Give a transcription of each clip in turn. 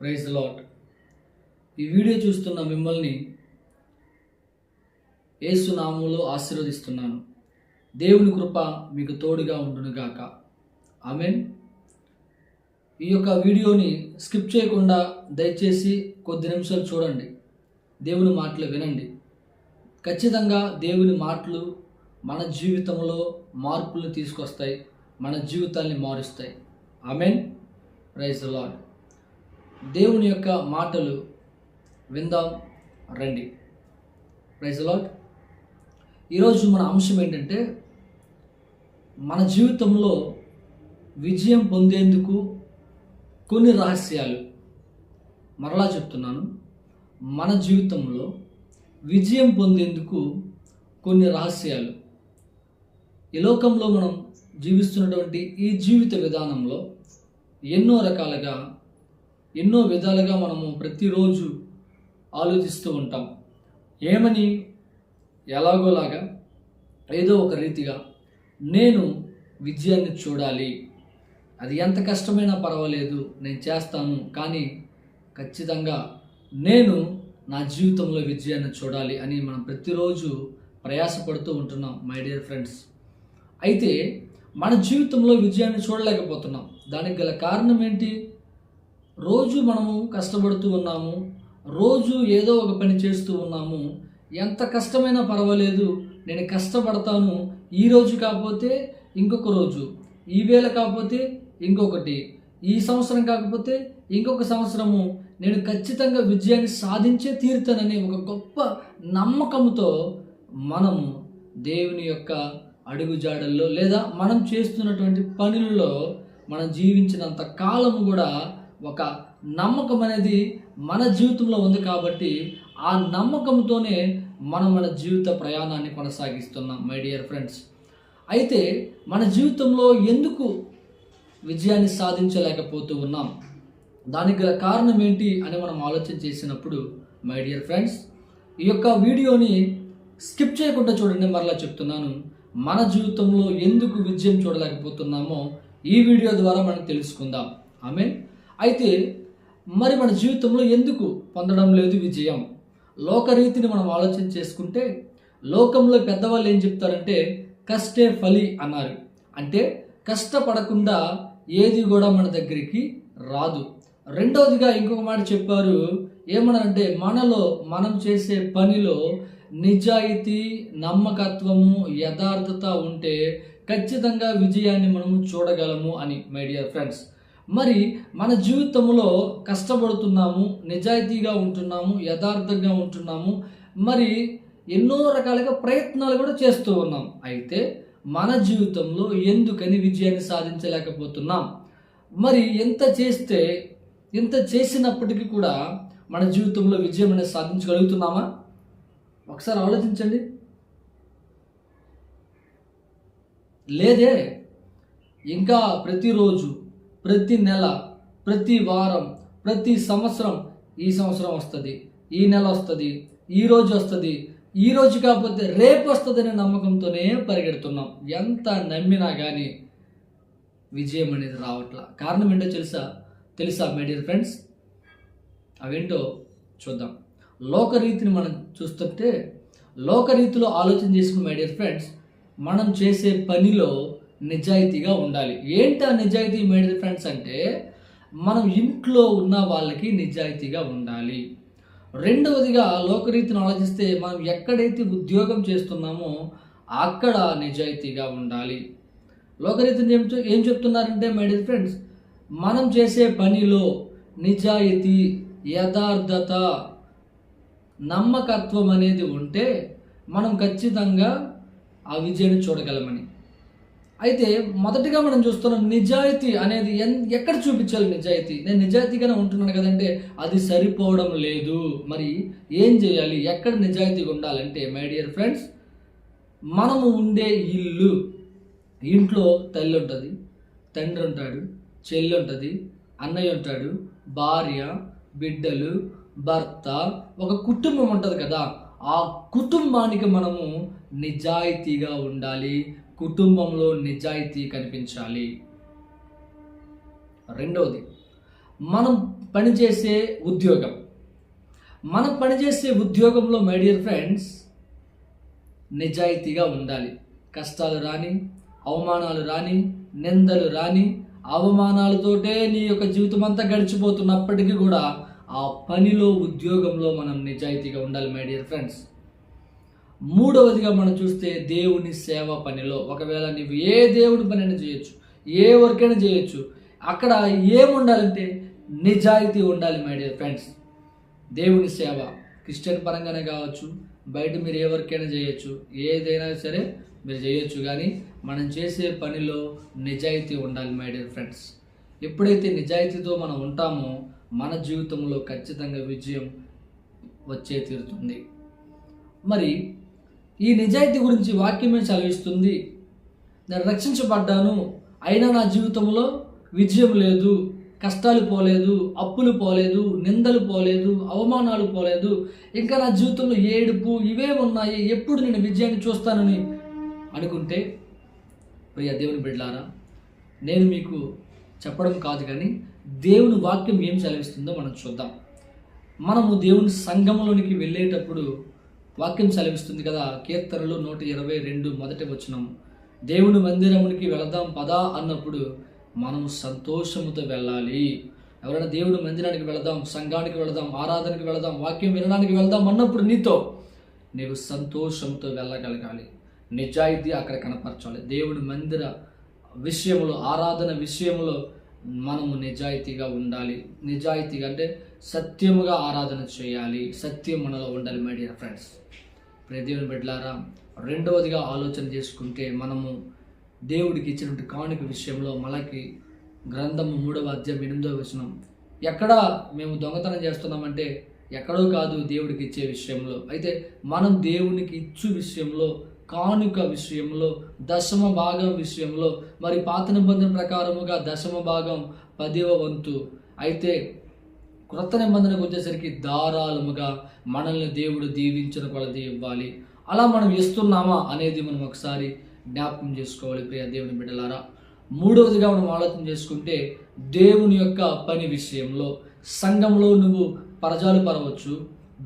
Praise lot ఈ video చూస్తున్న మిమ్మల్ని ఏసునామంలో ఆశీర్వదిస్తున్నాను. దేవుని కృప మీకు తోడుగా ఉండునుగాక ఆమెన్. ఈ యొక్క వీడియోని స్కిప్ చేయకుండా దయచేసి కొద్ది నిమిషాలు చూడండి. దేవుని మాటలు వినండి. ఖచ్చితంగా దేవుని మాటలు మన జీవితంలో మార్పులు తీసుకొస్తాయి మన జీవితాన్ని మారుస్తాయి. ఆమెన్. ప్రైజ్ లాడ్ దేవుని యొక్క మాటలు విందాం రండి. ప్రైజ్ లాట్ ఈరోజు మన అంశం ఏంటంటే మన జీవితంలో విజయం పొందేందుకు కొన్ని రహస్యాలు. మరలా చెప్తున్నాను మన జీవితంలో విజయం పొందేందుకు కొన్ని రహస్యాలు. ఈ లోకంలో మనం జీవిస్తున్నటువంటి ఈ జీవిత విధానంలో ఎన్నో రకాలుగా ఎన్నో విధాలుగా మనము ప్రతిరోజు ఆలోచిస్తూ ఉంటాం. ఏమని? ఎలాగోలాగా ఏదో ఒక రీతిగా నేను విజయాన్ని చూడాలి. అది ఎంత కష్టమైనా పర్వాలేదు నేను చేస్తాను కానీ ఖచ్చితంగా నేను నా జీవితంలో విజయాన్ని చూడాలి అని మనం ప్రతిరోజు ప్రయాసపడుతూ ఉంటున్నాం మై డియర్ ఫ్రెండ్స్ అయితే మన జీవితంలో విజయాన్ని చూడలేకపోతున్నాం. దానికి గల కారణం ఏంటి? రోజు మనము కష్టపడుతూ ఉన్నాము రోజు ఏదో ఒక పని చేస్తూ ఉన్నాము ఎంత కష్టమైనా పర్వాలేదు నేను కష్టపడతాను ఈ రోజు కాకపోతే ఇంకొక రోజు ఈవేళ కాకపోతే ఇంకొకటి ఈ సంవత్సరం కాకపోతే ఇంకొక సంవత్సరము నేను ఖచ్చితంగా విజయాన్ని సాధించే తీరుతానని ఒక గొప్ప నమ్మకంతో మనము దేవుని యొక్క అడుగుజాడల్లో లేదా మనం చేస్తున్నటువంటి పనులలో మనం జీవించినంత కాలము కూడా ఒక నమ్మకం అనేది మన జీవితంలో ఉంది కాబట్టి ఆ నమ్మకంతోనే మనం మన జీవిత ప్రయాణాన్ని కొనసాగిస్తున్నాం మై డియర్ ఫ్రెండ్స్ అయితే మన జీవితంలో ఎందుకు విజయాన్ని సాధించలేకపోతూ ఉన్నాం? దానికి గల కారణం ఏంటి అని మనం ఆలోచన చేసినప్పుడు మై డియర్ ఫ్రెండ్స్ ఈ యొక్క వీడియోని స్కిప్ చేయకుండా చూడండి మరలా చెప్తున్నాను. మన జీవితంలో ఎందుకు విజయం చూడలేకపోతున్నామో ఈ వీడియో ద్వారా మనం తెలుసుకుందాం. ఐ మీన్ అయితే మరి మన జీవితంలో ఎందుకు పొందడం లేదు విజయం? లోకరీతిని మనం ఆలోచన చేసుకుంటే లోకంలో పెద్దవాళ్ళు ఏం చెప్తారంటే కష్టే ఫలి అన్నారు. అంటే కష్టపడకుండా ఏది కూడా మన దగ్గరికి రాదు. రెండవదిగా ఇంకొక మాట చెప్పారు ఏమనంటే మనలో మనం చేసే పనిలో నిజాయితీ నమ్మకత్వము యథార్థత ఉంటే ఖచ్చితంగా విజయాన్ని మనము చూడగలము అని మై డియర్ ఫ్రెండ్స్ మరి మన జీవితంలో కష్టపడుతున్నాము నిజాయితీగా ఉంటున్నాము యథార్థంగా ఉంటున్నాము మరి ఎన్నో రకాలుగా ప్రయత్నాలు కూడా చేస్తూ ఉన్నాం. అయితే మన జీవితంలో ఎందుకని విజయాన్ని సాధించలేకపోతున్నాం? మరి ఎంత చేస్తే ఎంత చేసినప్పటికీ కూడా మన జీవితంలో విజయం అనేది సాధించగలుగుతున్నామా? ఒకసారి ఆలోచించండి. లేదే ఇంకా ప్రతిరోజు ప్రతి నెల ప్రతి వారం ప్రతి సంవత్సరం ఈ సంవత్సరం వస్తుంది ఈ నెల వస్తుంది ఈ రోజు వస్తుంది. ఈ రోజు కాకపోతే రేపు వస్తుందనే నమ్మకంతోనే పరిగెడుతున్నాం. ఎంత నమ్మినా కానీ విజయం అనేది రావట్లా. కారణం ఏంటో తెలుసా? తెలుసా మై డియర్ ఫ్రెండ్స్? అవేంటో చూద్దాం. లోకరీతిని మనం చూస్తుంటే లోకరీతిలో ఆలోచన చేసుకున్న మై డియర్ ఫ్రెండ్స్ మనం చేసే పనిలో నిజాయితీగా ఉండాలి. ఏంటి ఆ నిజాయితీ మేడ్ ఫ్రెండ్స్ అంటే మనం ఇంట్లో ఉన్న వాళ్ళకి నిజాయితీగా ఉండాలి. రెండవదిగా లోకరీతిని ఆలోచిస్తే మనం ఎక్కడైతే ఉద్యోగం చేస్తున్నామో అక్కడ నిజాయితీగా ఉండాలి. లోకరీతిని ఏం ఏం చెప్తున్నారంటే మై డియర్ ఫ్రెండ్స్ మనం చేసే పనిలో నిజాయితీ యథార్థత నమ్మకత్వం అనేది ఉంటే మనం ఖచ్చితంగా ఆ విజయాన్ని చూడగలమని. అయితే మొదటిగా మనం చూస్తున్నాం నిజాయితీ అనేది ఎన్ ఎక్కడ చూపించాలి నిజాయితీ? నేను నిజాయితీగానే ఉంటున్నాను కదంటే అది సరిపోవడం లేదు. మరి ఏం చేయాలి? ఎక్కడ నిజాయితీగా ఉండాలంటే మై డియర్ ఫ్రెండ్స్ మనము ఉండే ఇల్లు ఇంట్లో తల్లి ఉంటుంది తండ్రి ఉంటాడు చెల్లి ఉంటుంది అన్నయ్య ఉంటాడు భార్య బిడ్డలు భర్త ఒక కుటుంబం ఉంటుంది కదా. ఆ కుటుంబానికి మనము నిజాయితీగా ఉండాలి. కుటుంబంలో నిజాయితీ కనిపించాలి. రెండవది మనం పనిచేసే ఉద్యోగం. మనం పనిచేసే ఉద్యోగంలో మై డియర్ ఫ్రెండ్స్ నిజాయితీగా ఉండాలి. కష్టాలు రాని అవమానాలు రాని నిందలు రాని అవమానాలతోటే నీ యొక్క జీవితం అంతా గడిచిపోతున్నప్పటికీ కూడా ఆ పనిలో ఉద్యోగంలో మనం నిజాయితీగా ఉండాలి మై డియర్ ఫ్రెండ్స్ మూడవదిగా మనం చూస్తే దేవుని సేవ పనిలో. ఒకవేళ నీవు ఏ దేవుడి పనైనా చేయొచ్చు ఏ వర్క్ అయినా చేయొచ్చు అక్కడ ఏముండాలంటే నిజాయితీ ఉండాలి మై డియర్ ఫ్రెండ్స్ దేవుని సేవ క్రిస్టియన్ పరంగానే కావచ్చు బయట మీరు ఏ వర్క్ అయినా చేయొచ్చు ఏదైనా సరే మీరు చేయొచ్చు కానీ మనం చేసే పనిలో నిజాయితీ ఉండాలి మై డియర్ ఫ్రెండ్స్ ఎప్పుడైతే నిజాయితీతో మనం ఉంటామో మన జీవితంలో ఖచ్చితంగా విజయం వచ్చే తీరుతుంది. మరి ఈ నిజాయితీ గురించి వాక్యమే చదివిస్తుంది. నేను రక్షించబడ్డాను. అయినా నా జీవితంలో విజయం లేదు. కష్టాలు పోలేదు అప్పులు పోలేదు నిందలు పోలేదు అవమానాలు పోలేదు. ఇంకా నా జీవితంలో ఏడుపు ఇవే ఉన్నాయి. ఎప్పుడు నేను విజయాన్ని చూస్తానని అనుకుంటే ప్రియ దేవుని బిడ్డలారా నేను మీకు చెప్పడం కాదు కానీ దేవుని వాక్యం ఏం సెలవిస్తుందో మనం చూద్దాం. మనము దేవుని సంఘంలోనికి వెళ్ళేటప్పుడు వాక్యం సెలవిస్తుంది కదా కీర్తనలు నూట ఇరవై రెండు మొదటి వచనం. దేవుని మందిరమునికి వెళదాం పదా అన్నప్పుడు మనము సంతోషముతో వెళ్ళాలి. ఎవరైనా దేవుని మందిరానికి వెళదాం సంఘానికి వెళదాం ఆరాధనకి వెళదాం వాక్యం వినడానికి వెళదాం అన్నప్పుడు నీతో నీవు సంతోషంతో వెళ్ళగలగాలి. నిజాయితీ అక్కడ కనపరచాలి. దేవుని మందిర విషయంలో ఆరాధన విషయంలో మనము నిజాయితీగా ఉండాలి. నిజాయితీగా అంటే సత్యముగా ఆరాధన చేయాలి. సత్యం మనలో ఉండాలి మై డియర్ ఫ్రెండ్స్ ప్రదేవుని బిడ్డలారా రెండవదిగా ఆలోచన చేసుకుంటే మనము దేవుడికి ఇచ్చినటువంటి కానుక విషయంలో మనకి గ్రంథము మూడవ అధ్యాయం ఎనిమిదవ వచనం. ఎక్కడ మేము దొంగతనం చేస్తున్నామంటే ఎక్కడో కాదు దేవుడికి ఇచ్చే విషయంలో. అయితే మనం దేవునికి ఇచ్చు విషయంలో కానుక విషయంలో దశమ భాగం విషయంలో మరి పాత నిబంధన ప్రకారముగా దశమ భాగం పదివ వంతు. అయితే క్రొత్త నిబంధనకు వచ్చేసరికి ధారాళముగా మనల్ని దేవుడు దీవించిన కొలది ఇవ్వాలి. అలా మనం ఇస్తున్నామా అనేది మనం ఒకసారి జ్ఞాపకం చేసుకోవాలి ప్రియ దేవుని బిడ్డలారా. మూడవదిగా మనం ఆలోచన చేసుకుంటే దేవుని యొక్క పని విషయంలో సంఘంలో నువ్వు పరజాలు పరవచ్చు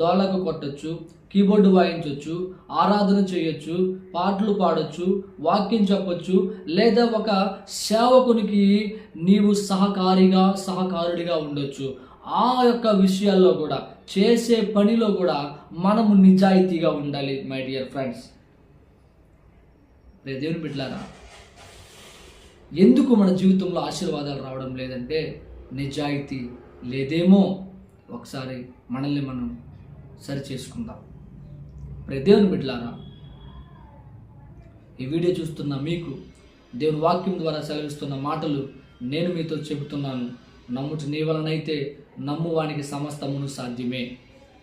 డోలకు కొట్టచ్చు కీబోర్డు వాయించవచ్చు ఆరాధన చేయొచ్చు పాటలు పాడొచ్చు వాక్యం చెప్పొచ్చు లేదా ఒక సేవకునికి నీవు సహకారిగా సహకారుడిగా ఉండొచ్చు. ఆ యొక్క విషయాల్లో కూడా చేసే పనిలో కూడా మనము నిజాయితీగా ఉండాలి మై డియర్ ఫ్రెండ్స్ దేవుని బిడ్డలారా ఎందుకు మన జీవితంలో ఆశీర్వాదాలు రావడం లేదంటే నిజాయితీ లేదేమో? ఒకసారి మనల్ని మనం సరి చేసుకుందాం. ప్రదేవుని బిడ్డలారా ఈ వీడియో చూస్తున్న మీకు దేవుని వాక్యం ద్వారా సెలవిస్తున్న మాటలు నేను మీతో చెబుతున్నాను. నమ్ముచు నీ వలనైతే నమ్మువానికి సమస్తమును సాధ్యమే.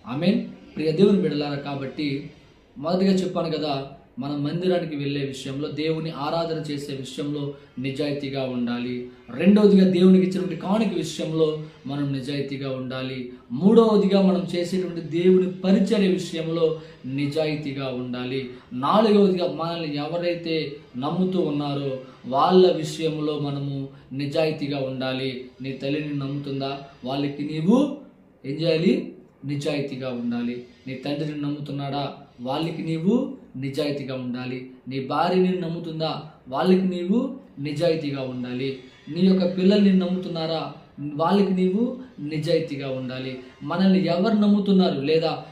ఆమెన్. ప్రియ దేవుని బిడలారా కాబట్టి మొదటిగా చెప్పాను కదా మన మందిరానికి వెళ్ళే విషయంలో దేవుని ఆరాధన చేసే విషయంలో నిజాయితీగా ఉండాలి. రెండవదిగా దేవునికి ఇచ్చినటువంటి కానుక విషయంలో మనం నిజాయితీగా ఉండాలి. మూడవదిగా మనం చేసేటువంటి దేవుని పరిచర్య విషయంలో నిజాయితీగా ఉండాలి. నాలుగవదిగా మనల్ని ఎవరైతే నమ్ముతూ ఉన్నారో వాళ్ళ విషయంలో మనము నిజాయితీగా ఉండాలి. నీ తల్లిని నమ్ముతుందా? వాళ్ళకి నీవు ఏం చేయాలి? నిజాయితీగా ఉండాలి. నీ తండ్రిని నమ్ముతున్నాడా? వాళ్ళకి నీవు నిజాయితీగా ఉండాలి. నీ భార్య నేను నమ్ముతుందా? వాళ్ళకి నీవు నిజాయితీగా ఉండాలి. నీ యొక్క పిల్లల్ని నమ్ముతున్నారా? వాళ్ళకి నీవు నిజాయితీగా ఉండాలి. మనల్ని ఎవరు నమ్ముతున్నారు లేదా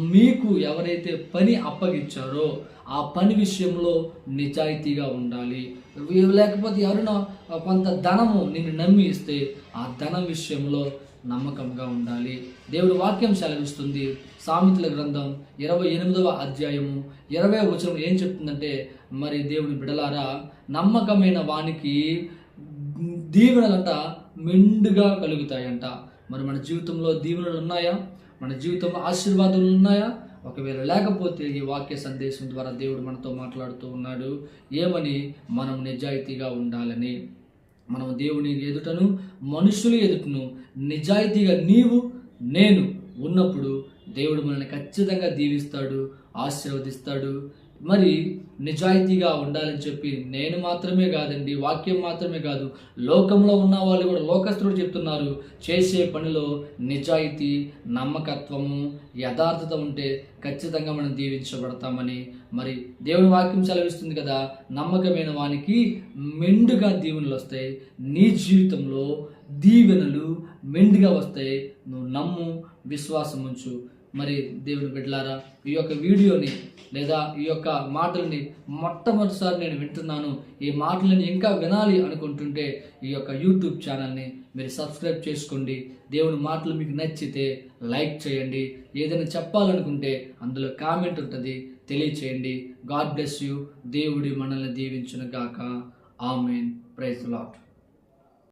మీకు ఎవరైతే పని అప్పగించారో ఆ పని విషయంలో నిజాయితీగా ఉండాలి. లేకపోతే ఎవరైనా కొంత ధనము నిన్ను నమ్మి ఇస్తే ఆ ధనం విషయంలో నమ్మకంగా ఉండాలి. దేవుడు వాక్యం సెలవిస్తుంది. సామెతల గ్రంథం ఇరవై ఎనిమిదవ అధ్యాయము. ఇరవై వచనం ఏం చెప్తుందంటే మరి దేవుని బిడలారా నమ్మకమైన వానికి దీవెనలంట మెండుగా కలుగుతాయంట. మరి మన జీవితంలో దీవెనలు ఉన్నాయా? మన జీవితంలో ఆశీర్వాదాలు ఉన్నాయా? ఒకవేళ లేకపోతే ఈ వాక్య సందేశం ద్వారా దేవుడు మనతో మాట్లాడుతూ ఉన్నాడు. ఏమని? మనం నిజాయితీగా ఉండాలని. మనం దేవుని ఎదుటను మనుషుల ఎదుటను నిజాయితీగా నీవు నేను ఉన్నప్పుడు దేవుడు మనల్ని ఖచ్చితంగా దీవిస్తాడు ఆశీర్వదిస్తాడు మరి నిజాయితీగా ఉండాలని చెప్పి నేను మాత్రమే కాదండి వాక్యం మాత్రమే కాదు లోకంలో ఉన్న వాళ్ళు కూడా లోకస్తుడు చెప్తున్నారు చేసే పనిలో నిజాయితీ నమ్మకత్వము యథార్థత ఉంటే ఖచ్చితంగా మనం దీవించబడతామని. మరి దేవుని వాక్యం సెలవిస్తుంది కదా నమ్మకమైన వానికి మెండుగా దీవెనలు వస్తాయి నీ జీవితంలో దీవెనలు మెండుగా వస్తాయి నువ్వు నమ్ము విశ్వాసం ఉంచు మరి దేవుని బిడ్డలారా ఈ యొక్క వీడియోని లేదా ఈ యొక్క మాటల్ని మొట్టమొదటిసారి నేను వింటున్నాను. ఈ మాటలని ఇంకా వినాలి అనుకుంటుంటే ఈ యొక్క యూట్యూబ్ ఛానల్ని మీరు సబ్స్క్రైబ్ చేసుకోండి. దేవుని మాటలు మీకు నచ్చితే లైక్ చేయండి. ఏదైనా చెప్పాలనుకుంటే అందులో కామెంట్ ఉంటుంది. తెలియచేయండి. God bless you. దేవుడి మనల్ని దీవించును గాక ఆమెన్. Praise lot